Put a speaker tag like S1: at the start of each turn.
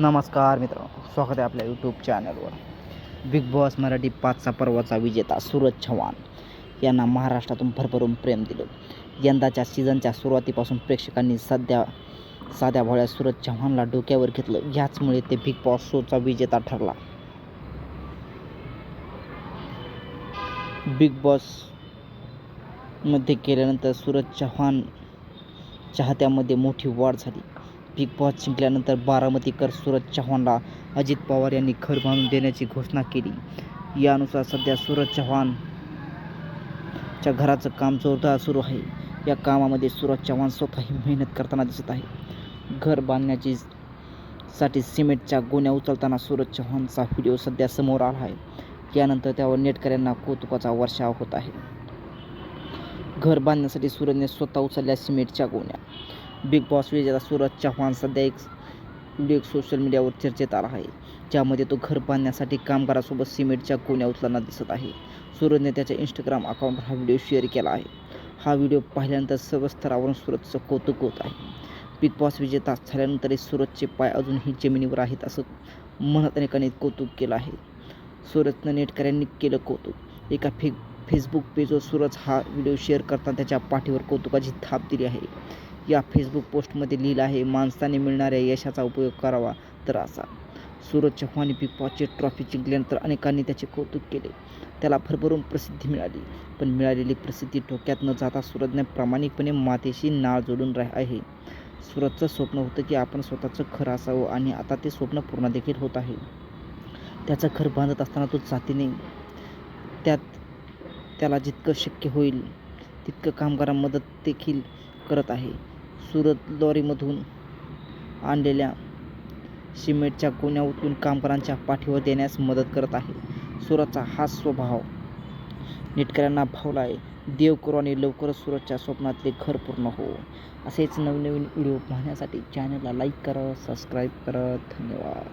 S1: नमस्कार मित्र स्वागत आहे आपल्या यूट्यूब चॅनलवर बिग बॉस मराठी पाचचा पर्वाचा विजेता सूरज चव्हाण यांना महाराष्ट्रातून भरभरून प्रेम दिलं. यंदाच्या सीझनच्या सुरुवातीपासून प्रेक्षकांनी सध्या साध्या भोळ्या सूरज चव्हाणला डोक्यावर घेतलं. याचमुळे ते बिग बॉस शोचा विजेता ठरला. बिग बॉसमध्ये केल्यानंतर सूरज चव्हाण चाहत्यामध्ये मोठी वाढ झाली. बिग बॉस जिंकल्यानंतर बारामतीकर सूरज चव्हाणला अजित पवार यांनी घर बांधून देण्याची घोषणा केली. यानुसार सध्या सूरज चव्हाणच्या घराचं काम जोरदार सुरू आहे. या कामामध्ये सूरज चव्हाण स्वतःही मेहनत करताना दिसत आहे. घर बांधण्याची साठी सिमेंटच्या गोण्या उचलताना सूरज चव्हाणचा व्हिडिओ सध्या समोर आला आहे. यानंतर त्यावर नेटकऱ्यांना कौतुकाचा वर्षाव होत आहे. घर बांधण्यासाठी सूरजने स्वतः उचलल्या सिमेंटच्या गोण्या. बिग बॉस विजेता सूरज चव्हाण सध्या एक व्हिडिओ सोशल मीडियावर चर्चेत आला आहे. ज्यामध्ये तो घर बांधण्यासाठी कामगारासोबत सिमेंटच्या कोण्या उचलताना दिसत आहे. सूरजने त्याच्या इंस्टाग्राम अकाउंटवर हा व्हिडिओ शेअर केला आहे. हा व्हिडिओ पाहिल्यानंतर सर्व स्तरावरून सूरजचं कौतुक होत आहे. बिग बॉस विजेता झाल्यानंतरही सूरजचे पाय अजूनही जमिनीवर आहेत असं म्हणत अनेकांनी कौतुक केलं आहे. सूरजनं नेटकऱ्यांनी केलं कौतुक. एका फे फेसबुक पेजवर सूरज हा व्हिडिओ शेअर करताना त्याच्या पाठीवर कौतुकाची थाप दिली आहे. या फेसबुक पोस्टमध्ये लिहिलं आहे माणसाने मिळणाऱ्या यशाचा उपयोग करावा तर असा. सूरज चव्हाण बिग बॉसची ट्रॉफी जिंकल्यानंतर अनेकांनी त्याचे कौतुक केले. त्याला भरभरून प्रसिद्धी मिळाली पण मिळालेली प्रसिद्धी डोक्यात न जाता सूरजने प्रामाणिकपणे मातेशी नाळ जोडून राह आहे. सूरजचं स्वप्न होतं की आपण स्वतःचं घर असावं आणि आता ते स्वप्न पूर्ण देखील होत आहे. त्याचं घर बांधत असताना तो जातीने त्यात त्याला जितकं शक्य होईल तितकं कामगारांना मदत देखील करत आहे. सुरत लॉरीमधून आणलेल्या सिमेंटच्या गोण्या उचलून कामगारांच्या पाठीवर देण्यास मदत करत आहे. सुरतचा हा स्वभाव नेटकऱ्यांना भावला आहे. देव करू आणि लवकरच सुरतच्या स्वप्नातले घर पूर्ण हो. असेच नवनवीन व्हिडिओ पाहण्यासाठी चॅनलला लाईक करा सबस्क्राईब करा. धन्यवाद.